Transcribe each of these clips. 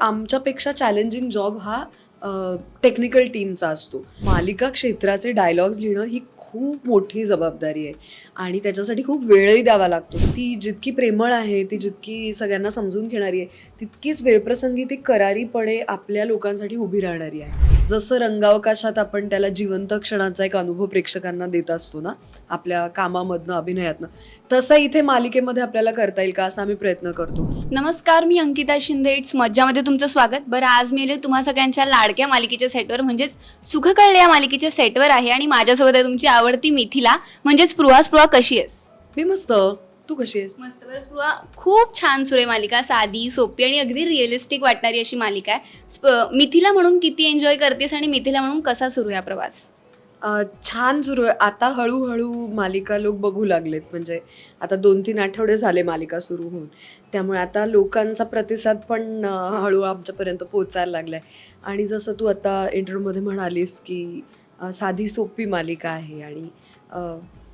आमच्यापेक्षा challenging job हा technical टीमचा असतो. मालिका क्षेत्राचे डायलॉग्स लिहिणं ही खूप मोठी जबाबदारी आहे. आणि त्याच्यासाठी खूप वेळही द्यावा लागतो. ती जितकी प्रेमळ आहे ती जितकी सगळ्यांना समजून घेणारी आहे तितकीच वेळप्रसंगी ती करारीपणे आपल्या लोकांसाठी उभी राहणारी आहे. जसं रंगावकाशात आपण त्याला जिवंत क्षणाचा एक अनुभव प्रेक्षकांना देत असतो ना आपल्या कामामधनं अभिनयातनं तसं इथे मालिकेमध्ये आपल्याला करता येईल का असा आम्ही प्रयत्न करतो. नमस्कार मी अंकिता शिंदे. इट्स मज्जामध्ये तुमचं स्वागत. बरं आज मी आले तुम्हा सगळ्यांच्या लाडक्या मालिकेच्या सेटवर म्हणजेच सुख कळले या मालिकेच्या सेटवर आहे आणि माझ्यासोबत आहे तुमची आवडती मिथिला म्हणजेच स्पृहा स्पृहा कशी आहेस? मी मस्त. तू कशी आहेस? मस्त बरं. स्पृहा खूप छान सुरे मालिका. साधी सोपी आणि अगदी रिअलिस्टिक वाटणारी अशी मालिका आहे. स्प- मिथिला म्हणून किती एन्जॉय करतेस आणि मिथिला म्हणून कसा सुरू आहे हा प्रवास? अ, छान सुरू आहे. आता हळूहळू मालिका लोक बघू लागलेत. म्हणजे आता दोन तीन आठवडे झाले मालिका सुरू होऊन. त्यामुळे आता लोकांचा प्रतिसाद पण अ, हळू आमच्यापर्यंत पोचायला लागलाय. आणि जसं तू आता इंटरव्ह्यूमध्ये म्हणालीस की अ, साधी सोपी मालिका आहे. आणि अ,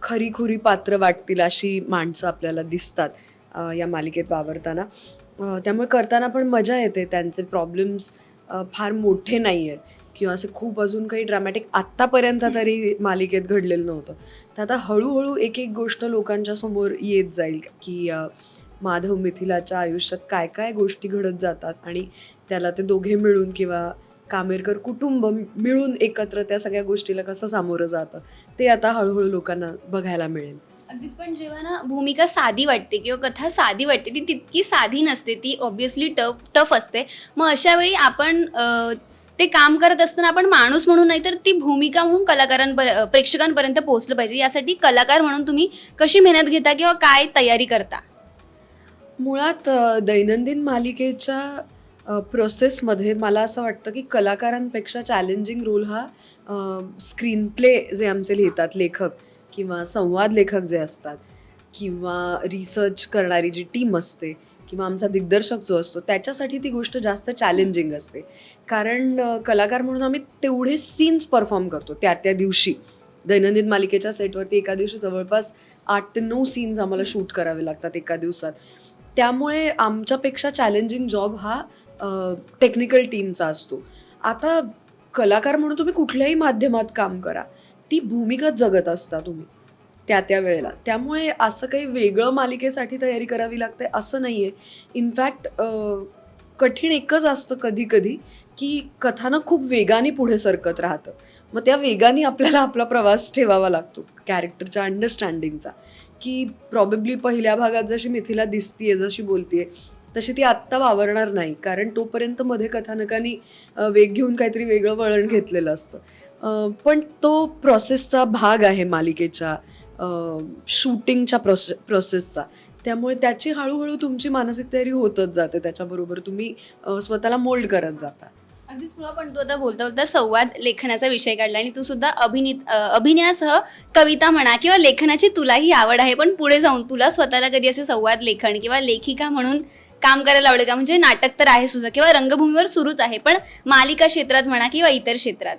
खरीखुरी पात्र वाटतील अशी माणसं आपल्याला दिसतात या मालिकेत वावरताना. त्यामुळे करताना पण मजा येते त्यांचे प्रॉब्लेम्स फार मोठे नाही आहेत किंवा असं खूप अजून काही ड्रामॅटिक आत्तापर्यंत तरी मालिकेत घडलेलं नव्हतं. तर आता हळूहळू एक एक गोष्ट लोकांच्या समोर येत जाईल की माधव मिथिलाच्या आयुष्यात काय काय गोष्टी घडत जातात आणि त्याला ते दोघे मिळून किंवा कामेरकर कुटुंब मिळून एकत्र त्या सगळ्या गोष्टीला कसं सामोरं जातं ते आता हळूहळू लोकांना बघायला मिळेल. अगदीच पण जेव्हा ना भूमिका साधी वाटते किंवा कथा साधी वाटते ती तितकी साधी नसते ती ऑब्विसली टफ टफ असते. मग अशा वेळी आपण ते काम करत असताना आपण माणूस म्हणून नाही तर ती भूमिका म्हणून कलाकारांपर प्रेक्षकांपर्यंत पोहोचलं पाहिजे. यासाठी कलाकार म्हणून तुम्ही कशी मेहनत घेता किंवा काय तयारी करता? मुळात दैनंदिन मालिकेच्या प्रोसेसमध्ये मला असं वाटतं की कलाकारांपेक्षा चॅलेंजिंग रोल हा स्क्रीन प्ले जे आमचे लिहितात लेखक किंवा संवाद लेखक जे असतात किंवा रिसर्च करणारी जी टीम असते किंवा आमचा दिग्दर्शक जो असतो त्याच्यासाठी ती गोष्ट जास्त चॅलेंजिंग असते. कारण कलाकार म्हणून आम्ही तेवढे सीन्स परफॉर्म करतो त्या त्या दिवशी. दैनंदिन मालिकेच्या सेटवरती एका दिवशी जवळपास आठ ते नऊ सीन्स आम्हाला शूट करावे लागतात एका दिवसात. त्यामुळे आमच्यापेक्षा चॅलेंजिंग जॉब हा टेक्निकल टीमचा असतो. आता कलाकार म्हणून तुम्ही कुठल्याही माध्यमात काम करा ती भूमिका जगत असता तुम्ही त्या त्या वेळेला. त्यामुळे असं काही वेगळं मालिकेसाठी तयारी करावी लागते असं नाही आहे इनफॅक्ट कठीण एकच असतं कधी कधी की कथानक खूप वेगाने पुढे सरकत राहतं. मग त्या वेगाने आपल्याला आपला प्रवास ठेवावा लागतो कॅरेक्टरच्या अंडरस्टँडिंगचा की प्रॉबेबली पहिल्या भागात जशी मिथिला दिसतीये जशी बोलतीये तशी ती आत्ता वावरणार नाही. कारण तोपर्यंत मध्ये कथानकानी वेग घेऊन काहीतरी वेगळं वळण घेतलेलं असतं. पण तो प्रोसेसचा भाग आहे मालिकेच्या शूटिंगच्या प्रोसे प्रोसेसचा त्यामुळे त्याची हळूहळू तुमची मानसिक तयारी होतच जाते. त्याच्याबरोबर तुम्ही स्वतःला मोल्ड करत जाता. अगदीच तुला पण तू आता बोलता बोलता संवाद लेखनाचा विषय काढला आणि तू सुद्धा अभिनीत अभिनयासह कविता म्हणा किंवा लेखनाची तुलाही आवड आहे. पण पुढे जाऊन तुला स्वतःला कधी असे संवाद लेखन किंवा लेखिका म्हणून काम करायला आवडेल का म्हणजे नाटक तर आहे सुद्धा किंवा रंगभूमीवर सुरूच आहे. पण मालिका क्षेत्रात म्हणा किंवा इतर क्षेत्रात.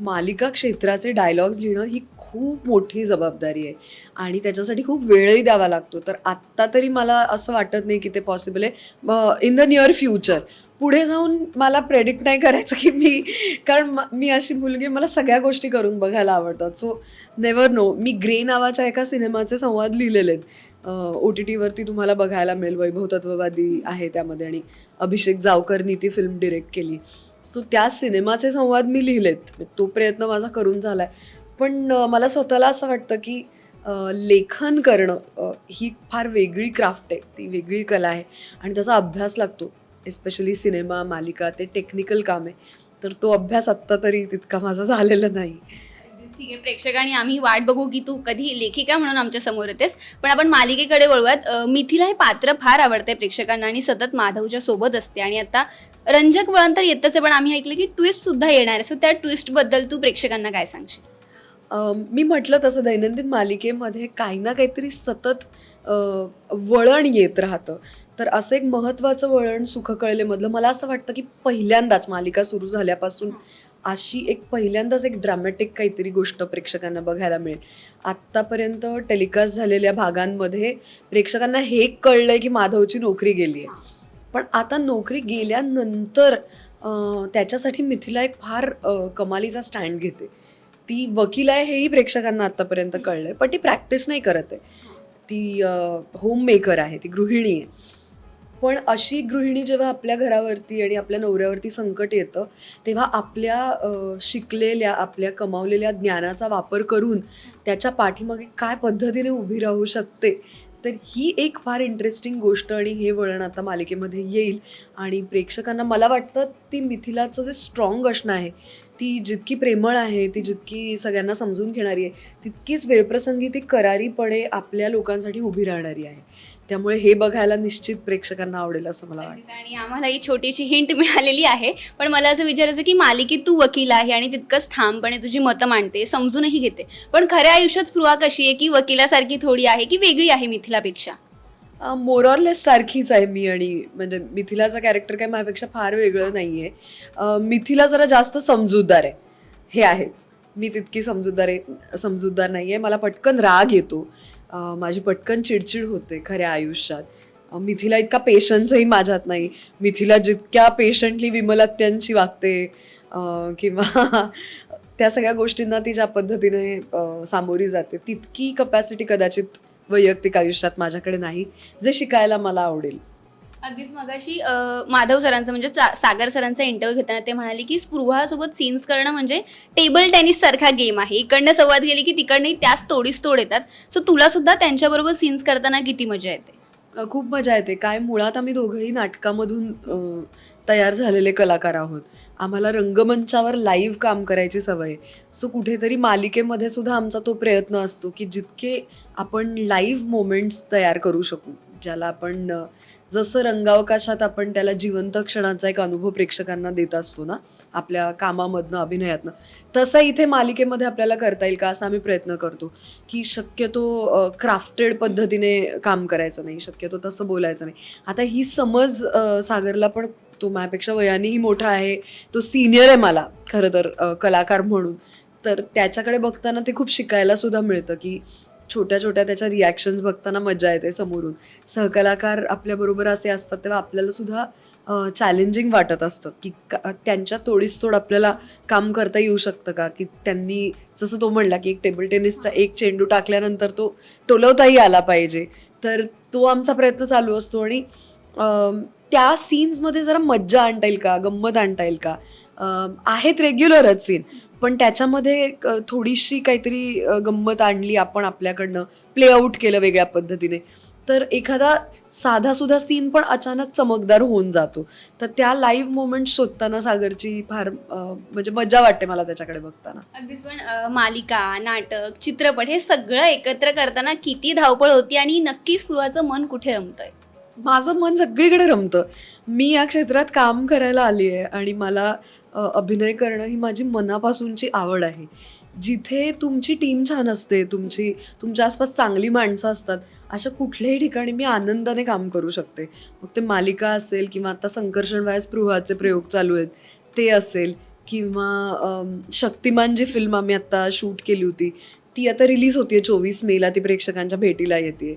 मालिका क्षेत्राचे डायलॉग्स लिहिणं ही खूप मोठी जबाबदारी आहे. आणि त्याच्यासाठी खूप वेळही द्यावा लागतो. तर आत्ता तरी मला असं वाटत नाही की ते पॉसिबल आहे. इन द नियर फ्युचर पुढे जाऊन मला प्रेडिक्ट नाही करायचं की मी कारण म- मी अशी मुलगी मला सगळ्या गोष्टी करून बघायला आवडतात. सो नेवर नो मी ग्रे नावाच्या एका सिनेमाचे संवाद लिहिलेले आहेत. ओ टी टीवरती तुम्हाला बघायला मिळेल. वैभव तत्ववादी आहे त्यामध्ये आणि अभिषेक जावकरनी ती फिल्म डिरेक्ट केली. सो त्या सिनेमाचे संवाद मी लिहिलेत. तो प्रयत्न माझा करून झाला आहे पण मला स्वतःला असं वाटतं की लेखन करणं ही फार वेगळी क्राफ्ट आहे. ती वेगळी कला आहे. आणि त्याचा अभ्यास लागतो. एस्पेशली सिनेमा मालिका ते टेक्निकल काम आहे. तर तो अभ्यास आत्ता तरी तितका माझा झालेला नाही. ठीक आहे. प्रेक्षकांनी आम्ही वाट बघू की तू कधी लेखिका म्हणून आमच्यासमोर येतेस. पण आपण मालिकेकडे वळूयात. मिथिला हे पात्र फार आवडते प्रेक्षकांना आणि सतत माधवच्या सोबत असते आणि आता रंजक वळण तर येतच आहे पण आम्ही ऐकलं की ट्विस्ट सुद्धा येणार आहे. सो त्या ट्विस्टबद्दल तू प्रेक्षकांना काय सांगशील? मी म्हटलं तसं दैनंदिन मालिकेमध्ये काही ना काहीतरी सतत वळण येत राहतं. तर असं एक महत्त्वाचं वळण सुख कळलेमधलं मला असं वाटतं की पहिल्यांदाच मालिका सुरू झाल्यापासून अशी एक पहिल्यांदाच एक ड्रामॅटिक काहीतरी गोष्ट प्रेक्षकांना बघायला मिळेल. आत्तापर्यंत टेलिकास्ट झालेल्या भागांमध्ये प्रेक्षकांना हे कळलं आहे की माधवची नोकरी गेली आहे पण आता नोकरी गेल्यानंतर त्याच्यासाठी मिथिला एक फार कमालीचा स्टँड घेते. ती वकील आहे हेही प्रेक्षकांना आत्तापर्यंत कळलं आहे पण ती प्रॅक्टिस नाही करत आहे. ती होम मेकर आहे ती गृहिणी आहे. पण अशी गृहिणी जेव्हा आपल्या घरावरती आणि आपल्या नवऱ्यावरती संकट येतं तेव्हा आपल्या शिकलेल्या आपल्या कमावलेल्या ज्ञानाचा वापर करून त्याच्या पाठीमागे काय पद्धतीने उभी राहू शकते तर ही एक फार इंटरेस्टिंग गोष्ट आणि हे वळण आता मालिकेमध्ये येईल. आणि प्रेक्षकांना मला वाटतं ती मिथिलाचं जे स्ट्रॉंग असणं आहे ती जितकी प्रेमळ आहे ती जितकी सगळ्यांना समजून घेणारी आहे तितकीच वेळप्रसंगी ती करारीपणे आपल्या लोकांसाठी उभी राहणारी आहे. त्यामुळे हे बघायला निश्चित प्रेक्षकांना आवडेल असं मला वाटतं. आणि आम्हाला ही छोटीशी हिंट मिळालेली आहे. पण मला असं विचारायचं की मालिकेत तू वकील आहे आणि तितकंच ठामपणे तुझी मतं मांडते समजूनही घेते. पण खऱ्या आयुष्यात स्पृहा कशी आहे की वकिलासारखी थोडी आहे की वेगळी आहे मिथिलापेक्षा? मोरॉरलेस सारखीच आहे मी आणि म्हणजे मिथिलाचं कॅरेक्टर काय माझ्यापेक्षा फार वेगळं नाही आहे मिथिला जरा जास्त समजूतदार आहे. हे आहेच. मी तितकी समजूतदार आहे समजूतदार नाही आहे मला पटकन राग येतो. माझी पटकन चिडचिड होते खऱ्या आयुष्यात. मिथिला इतका पेशन्सही माझ्यात नाही. मिथिला जितक्या पेशंटली विमलत्यांशी वागते किंवा त्या सगळ्या गोष्टींना ती ज्या पद्धतीने सामोरी जाते तितकी कपॅसिटी कदाचित वैयक्तिक आयुष्यात माझ्याकडे नाही जे शिकायला मला आवडेल. अगदीच मगाशी अं, माधव सरांचं म्हणजे चा- सागर सरांचा इंटरव्ह्यू घेताना ते म्हणाले की स्पृहासोबत सीन्स करणं म्हणजे टेबल टेनिस सारखा गेम आहे. इकडनं संवाद गेली की तिकडनंही त्याच तोडीस तोड येतात. सो तुला सुद्धा त्यांच्याबरोबर सीन्स करताना किती मजा येते? अ, खूप मजा येते. काय मुळात आम्ही दोघंही नाटकामधून अ, तयार झालेले कलाकार आहोत. आम्हाला रंगमंचावर लाईव्ह काम करायची सवय. आहे सो कुठेतरी मालिकेमध्ये सुद्धा आमचा तो प्रयत्न असतो की जितके आपण लाईव्ह मोमेंट्स तयार करू शकू ज्याला आपण जसं रंगावकाशात आपण त्याला जिवंत क्षणाचा एक अनुभव प्रेक्षकांना देत असतो ना आपल्या कामामधनं अभिनयातनं तसं इथे मालिकेमध्ये आपल्याला करता येईल का असा आम्ही प्रयत्न करतो. की शक्यतो क्राफ्टेड पद्धतीने काम करायचं नाही शक्यतो तसं बोलायचं नाही. आता ही समज सागरला पण तो माझ्यापेक्षा वयानेही मोठा आहे तो सिनियर आहे मला खरं तर कलाकार म्हणून. तर त्याच्याकडे बघताना ते खूप शिकायला सुद्धा मिळतं की छोट्या छोट्या त्याच्या रिॲक्शन्स बघताना मजा येते समोरून. सहकलाकार आपल्याबरोबर असे असतात तेव्हा आपल्याला सुद्धा चॅलेंजिंग वाटत असतं की त्यांच्या तोडीस तोड आपल्याला काम करता येऊ शकतं का? की त्यांनी जसं तो म्हणला की एक टेबल टेनिसचा एक चेंडू टाकल्यानंतर तो टोलवताही आला पाहिजे. तर तो आमचा प्रयत्न चालू असतो आणि त्या सीन्समध्ये जरा मज्जा आणता येईल का? गंमत आणता येईल का? आहेत रेग्युलरच सीन पण त्याच्यामध्ये थोडीशी काहीतरी गंमत आणली आपण आपल्याकडनं. प्ले आउट केलं वेगळ्या पद्धतीने. तर एखादा साधा सुद्धा सीन पण अचानक चमकदार होऊन जातो. तर त्या लाईव्ह मोमेंट शोधताना सागरची फार म्हणजे मजा वाटते मला त्याच्याकडे बघताना. अगदीच पण मालिका नाटक चित्रपट हे सगळं एकत्र करताना किती धावपळ होती आणि नक्की स्पृहाचं मन कुठे रमतंय? माझं मन सगळीकडे रमतं. मी या क्षेत्रात काम करायला आली आहे आणि मला अभिनय करणं ही माझी मनापासूनची आवड आहे. जिथे तुमची टीम छान असते तुमची तुमच्या आसपास चांगली माणसं असतात अशा कुठल्याही ठिकाणी मी आनंदाने काम करू शकते. मग ते मालिका असेल किंवा आता संकर्षण व्यास स्पृहाचे प्रयोग चालू आहेत ते असेल किंवा शक्तिमान जी फिल्म आम्ही आत्ता शूट केली होती ती आता रिलीज होतीये चोवीस मेला ती प्रेक्षकांच्या भेटीला येते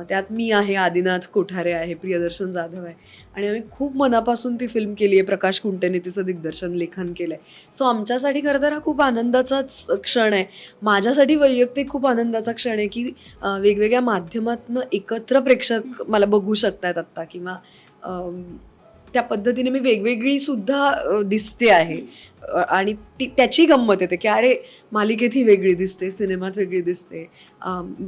त्यात मी आहे आदिनाथ कोठारे आहे प्रियदर्शन जाधव आहे. आणि आम्ही खूप मनापासून ती फिल्म केली आहे प्रकाश कुंटेने तिचं दिग्दर्शन लेखन केलं आहे सो आमच्यासाठी खरं तर हा खूप आनंदाचाच क्षण आहे. माझ्यासाठी वैयक्तिक खूप आनंदाचा क्षण आहे की वेगवेगळ्या माध्यमातनं एकत्र प्रेक्षक मला बघू शकतात आत्ता किंवा त्या पद्धतीने मी वेगवेगळी सुद्धा दिसते आहे. आणि ती त्याची गंमत येते की अरे मालिकेत ही वेगळी दिसते सिनेमात वेगळी दिसते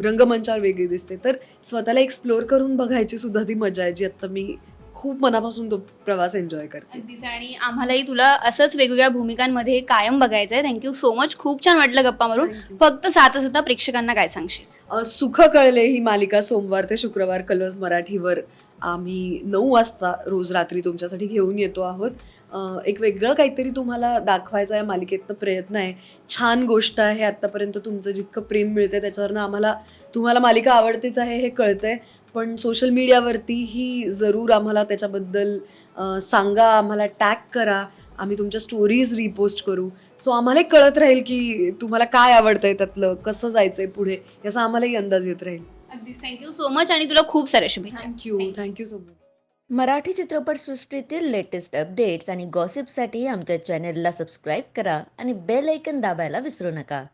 रंगमंचावर वेगळी दिसते. तर स्वतःला एक्सप्लोअर करून बघायची सुद्धा ती मजा आहे जी आत्ता मी खूप मनापासून तो प्रवास एन्जॉय करते. आणि आम्हालाही तुला असंच वेगवेगळ्या भूमिकांमध्ये कायम बघायचं आहे थँक्यू सो मच खूप छान वाटलं गप्पा मारून. फक्त साथ साथ प्रेक्षकांना काय सांगशील? सुख कळले ही मालिका सोमवार ते शुक्रवार कलर्स मराठीवर. आम्ही नऊ वाजता रोज रात्री तुमच्यासाठी घेऊन येतो आहोत. एक वेगळं काहीतरी तुम्हाला दाखवायचा या मालिकेतनं प्रयत्न आहे. छान गोष्ट आहे आत्तापर्यंत तुमचं जितकं प्रेम मिळतंय त्याच्यावरनं आम्हाला तुम्हाला मालिका आवडतेच आहे हे कळतंय. पण सोशल मीडियावरती ही जरूर आम्हाला त्याच्याबद्दल सांगा आम्हाला टॅग करा. आम्ही तुमच्या स्टोरीज रिपोस्ट करू. सो आम्हाला कळत राहील की तुम्हाला काय आवडतंय त्यातलं कसं जायचं आहे पुढे याचा आम्हालाही अंदाज येत राहील. अगदीच. थँक्यू सो मच आणि तुला खूप साऱ्या शुभेच्छा. Thank you thank you so much Marathi चित्रपटसृष्टीतील लेटेस्ट अपडेट्स आणि गॉसिपसाठी आमच्या चॅनेलला सबस्क्राईब करा आणि बेल ऐकन दाबायला विसरू नका.